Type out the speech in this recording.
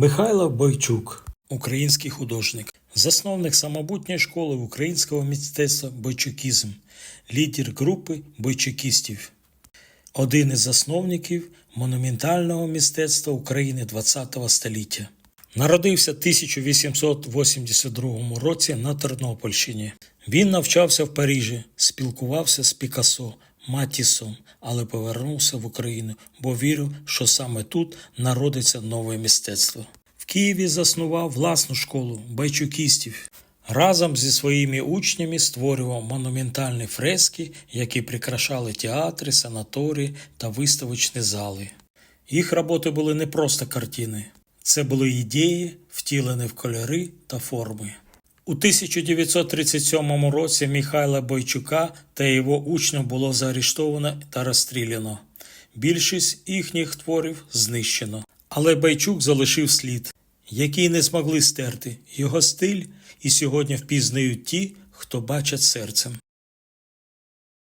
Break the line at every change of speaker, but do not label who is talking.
Михайло Бойчук, український художник, засновник самобутньої школи українського мистецтва Бойчукізм, лідер групи бойчукістів, один із засновників монументального мистецтва України ХХ століття. Народився в 1882 році на Тернопільщині. Він навчався в Парижі, спілкувався з Пікассо, Матісом, але повернувся в Україну, бо вірив, що саме тут народиться нове мистецтво. В Києві заснував власну школу байчукістів. Разом зі своїми учнями створював монументальні фрески, які прикрашали театри, санаторії та виставочні зали. Їх роботи були не просто картини, це були ідеї, втілені в кольори та форми. У 1937 році Михайла Бойчука та його учнів було заарештовано та розстріляно. Більшість їхніх творів знищено. Але Байчук залишив слід, який не змогли стерти. Його стиль і сьогодні впізнають ті, хто бачать серцем.